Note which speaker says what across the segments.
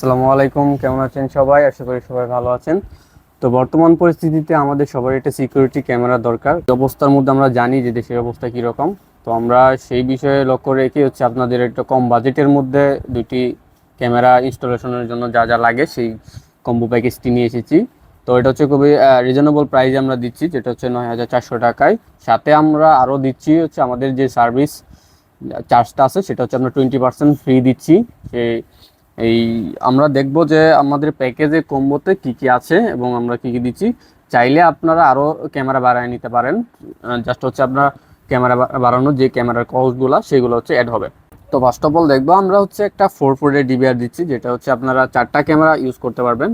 Speaker 1: আসসালামু আলাইকুম, কেমন আছেন সবাই? আশা করি সবাই ভালো আছেন। তো বর্তমান পরিস্থিতিতে আমাদের সবার একটা সিকিউরিটি ক্যামেরা দরকার। অবস্থার মধ্যে আমরা জানি যে দেশের অবস্থা কীরকম, তো আমরা সেই বিষয়ে লক্ষ্য রেখে হচ্ছে আপনাদের একটা কম বাজেটের মধ্যে দুটি ক্যামেরা ইনস্টলেশনের জন্য যা যা লাগে সেই কম্বো প্যাকেজটি নিয়ে এসেছি। তো এটা হচ্ছে খুবই রিজনেবল প্রাইসে আমরা দিচ্ছি, যেটা হচ্ছে নয় হাজার চারশো টাকায়। সাথে আমরা আরও দিচ্ছি হচ্ছে আমাদের যে সার্ভিস চার্জটা আছে, সেটা হচ্ছে আমরা টোয়েন্টি পার্সেন্ট ফ্রি দিচ্ছি। সেই এই আমরা দেখব যে আমাদের প্যাকেজে কম্বোতে কি কি আছে এবং আমরা কি কি দিচ্ছি। চাইলে আপনারা আরও ক্যামেরা বাড়ায় নিতে পারেন। জাস্ট হচ্ছে আপনার ক্যামেরা বাড়ানোর যে ক্যামেরার কস্টগুলো সেগুলো হচ্ছে অ্যাড হবে। তো ফার্স্ট অফ অল দেখব আমরা হচ্ছে একটা ফোর ফোরের ডিবিআর দিচ্ছি, যেটা হচ্ছে আপনারা চারটা ক্যামেরা ইউজ করতে পারবেন।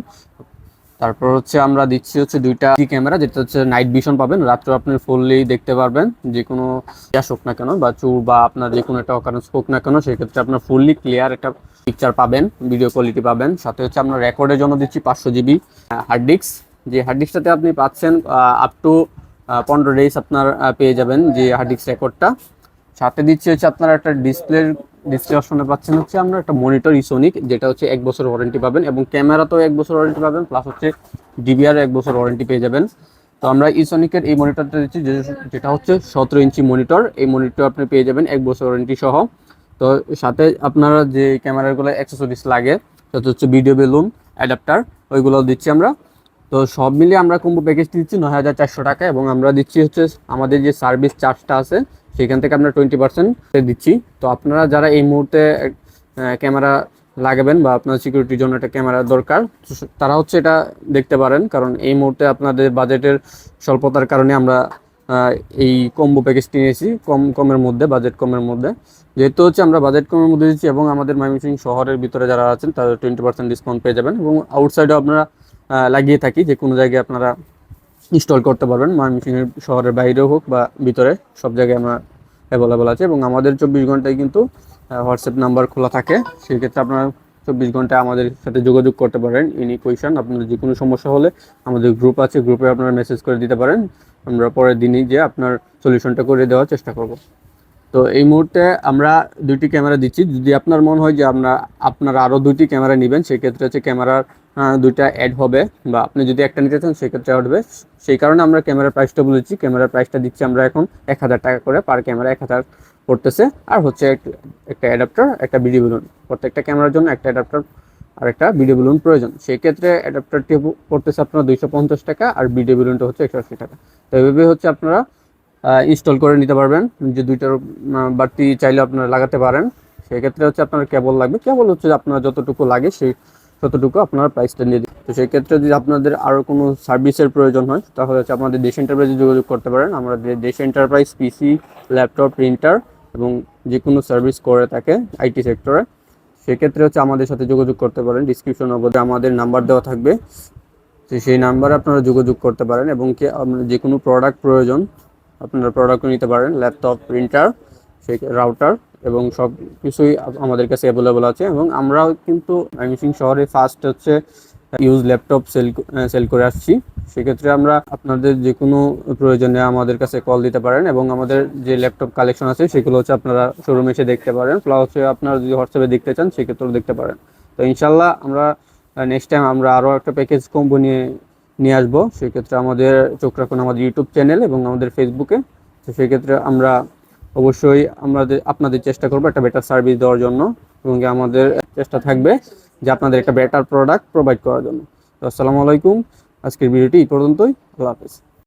Speaker 1: তারপর হচ্ছে আমরা দিচ্ছি হচ্ছে দুইটা ক্যামেরা, যেটা হচ্ছে নাইট ভিশন পাবেন। রাত্রে আপনি ফুললি দেখতে পারবেন, যে কোনো গ্যাস হোক না কেন, বা চুর বা আপনার যে কোনো একটা অকারেন্স হোক না কেন, সেক্ষেত্রে আপনার ফুললি ক্লিয়ার একটা পিকচার পাবেন ভিডিও কোয়ালিটি পাবেন। সাথে হচ্ছে আমরা রেকর্ডের জন্য দিচ্ছি পাঁচশো জিবি হার্ড ডিস্ক যে হার্ড ডিস্কটাতে আপনি পাচ্ছেন আপ টু পনেরো ডেজ আপনার পেয়ে যাবেন যে হার্ড ডিস্ক রেকর্ডটা সাথে দিচ্ছি হচ্ছে আপনারা একটা ডিসপ্লের ডিসপ্লে অপশনে পাচ্ছেন হচ্ছে আমরা একটা মনিটর ইসোনিক যেটা হচ্ছে এক বছর ওয়ারেন্টি পাবেন এবং ক্যামেরাতেও এক বছর ওয়ারেন্টি পাবেন প্লাস হচ্ছে ডিবিআর এক বছর ওয়ারেন্টি পেয়ে যাবেন। তো আমরা ইসোনিকের এই মনিটরটা দিচ্ছি যেটা হচ্ছে সতেরো ইঞ্চি মনিটর এই মনিটর আপনি পেয়ে যাবেন এক বছর ওয়ারেন্টি সহ। তো সাথে আপনারা যে ক্যামেরাগুলো অ্যাক্সেসরিজ লাগে, সেটা হচ্ছে ভিডিও বেলুন অ্যাডাপ্টার ওইগুলো দিচ্ছি আমরা। তো সব মিলিয়ে আমরা কম্বো প্যাকেজটি দিচ্ছি নয় হাজার চারশো টাকা এবং আমরা দিচ্ছি হচ্ছে আমাদের যে সার্ভিস চার্জটা আছে, সেখান থেকে আমরা টোয়েন্টি পার্সেন্ট দিচ্ছি। তো আপনারা যারা এই মুহূর্তে ক্যামেরা লাগাবেন বা আপনার সিকিউরিটির জন্য একটা ক্যামেরা দরকার তারা হচ্ছে এটা দেখতে পারেন। কারণ এই মুহূর্তে আপনাদের বাজেটের স্বল্পতার কারণে আমরা এই কম্বো প্যাকেজটি নিয়েছি কম, কমের মধ্যে বাজেট কমের মধ্যে। যেহেতু হচ্ছে আমরা বাজেট কমের মধ্যে দিচ্ছি এবং আমাদের ময়মনসিংহ শহরের ভিতরে যারা আছেন, তাদের টোয়েন্টি পার্সেন্ট ডিসকাউন্ট পেয়ে যাবেন এবং আউটসাইডেও আপনারা লাগিয়ে থাকি, যে কোনো জায়গায় আপনারা ইনস্টল করতে পারবেন। ময়মনসিংহের শহরের বাইরেও হোক বা ভিতরে, সব জায়গায় আমরা অ্যাভেলেবল আছে এবং আমাদের চব্বিশ ঘন্টায় কিন্তু হোয়াটসঅ্যাপ নাম্বার খোলা থাকে। সেই ক্ষেত্রে আপনারা চব্বিশ ঘন্টায় আমাদের সাথে যোগাযোগ করতে পারেন। এনি কোয়েশন আপনাদের যে কোনো সমস্যা হলে আমাদের গ্রুপ আছে গ্রুপে আপনারা মেসেজ করে দিতে পারেন। আমরা পরের দিনই যে আপনার সলিউশনটা করে দেওয়ার চেষ্টা করব। তো এই মুহূর্তে আমরা দুইটি ক্যামেরা দিচ্ছি। যদি আপনার মনে হয় যে আমরা, আপনারা আরও দুইটি ক্যামেরা নেবেন, সেক্ষেত্রে হচ্ছে ক্যামেরার দুইটা অ্যাড হবে বা আপনি যদি একটা নিতে চান, সেক্ষেত্রে হবে। সেই কারণে আমরা ক্যামেরার প্রাইসটা বলেছি। ক্যামেরার প্রাইসটা দিচ্ছি আমরা এখন এক হাজার টাকা করে পার ক্যামেরা এক হাজার পড়তেছে। আর হচ্ছে একটা অ্যাডাপ্টার একটা ভিডিও বেলুন প্রত্যেকটা ক্যামেরার জন্য একটা অ্যাডাপ্টার আর একটা বিডিও বেলুন প্রয়োজন। সেই ক্ষেত্রে অ্যাডাপ্টারটি পড়তেছে আপনার দুইশো পঞ্চাশ টাকা আর বিডিও বেলুনটা হচ্ছে একশো আশি টাকা। তো এইভাবে হচ্ছে আপনারা ইনস্টল করে নিতে পারবেন। যে দুইটার বাড়তি চাইলে আপনারা লাগাতে পারেন। সেক্ষেত্রে হচ্ছে আপনার কেবল লাগবে। কেবল হচ্ছে আপনার যতটুকু লাগে সেই ততটুকু আপনার প্রাইসটা নিয়ে দিন তো সেই ক্ষেত্রে যদি আপনাদের আরও কোনো সার্ভিসের প্রয়োজন হয়, তাহলে হচ্ছে আপনাদের দেশ এন্টারপ্রাইজে যোগাযোগ করতে পারেন। আমরা দেশ এন্টারপ্রাইজ পিসি ল্যাপটপ প্রিন্টার এবং যে কোনো সার্ভিস করে থাকে আইটি সেক্টরে সেক্ষেত্রে হচ্ছে আমাদের সাথে যোগাযোগ করতে পারেন। ডিসক্রিপশন অবধি আমাদের নাম্বার দেওয়া থাকবে। তো সেই নাম্বারে আপনারা যোগাযোগ করতে পারেন এবং কি আপনার যে কোনো প্রোডাক্ট প্রয়োজন, আপনারা প্রোডাক্টও নিতে পারেন ল্যাপটপ প্রিন্টার সেই রাউটার এবং সব কিছুই আমাদের কাছে অ্যাভেলেবল আছে এবং আমরাও কিন্তু ময়মনসিং শহরে ফার্স্ট হচ্ছে ইউজ ল্যাপটপ সেল সেল করে আসছি। সেক্ষেত্রে আমরা আপনাদের যে কোনো প্রয়োজনে আমাদের কাছে কল দিতে পারেন এবং আমাদের যে ল্যাপটপ কালেকশন আছে সেগুলো হচ্ছে আপনারা শোরুমে এসে দেখতে পারেন। প্লাস হচ্ছে আপনারা যদি হোয়াটসঅ্যাপে দেখতে চান সেক্ষেত্রেও দেখতে পারেন। তো ইনশাল্লাহ আমরা নেক্সট টাইম আমরা আরও একটা প্যাকেজ কম্বো নিয়ে নিয়ে আসব। সেক্ষেত্রে আমাদের চোখ রাখুন আমাদের ইউটিউব চ্যানেল এবং আমাদের ফেসবুকে তো সেক্ষেত্রে আমরা অবশ্যই আমাদের, আপনাদের চেষ্টা করব একটা বেটার সার্ভিস দেওয়ার জন্য এবং আমাদের চেষ্টা থাকবে যে আপনাদের একটা বেটার প্রোডাক্ট প্রোভাইড করার জন্য। তো আসসালামু আলাইকুম। আজকের ভিডিওটি এই পর্যন্তই। আল্লাহ হাফেজ।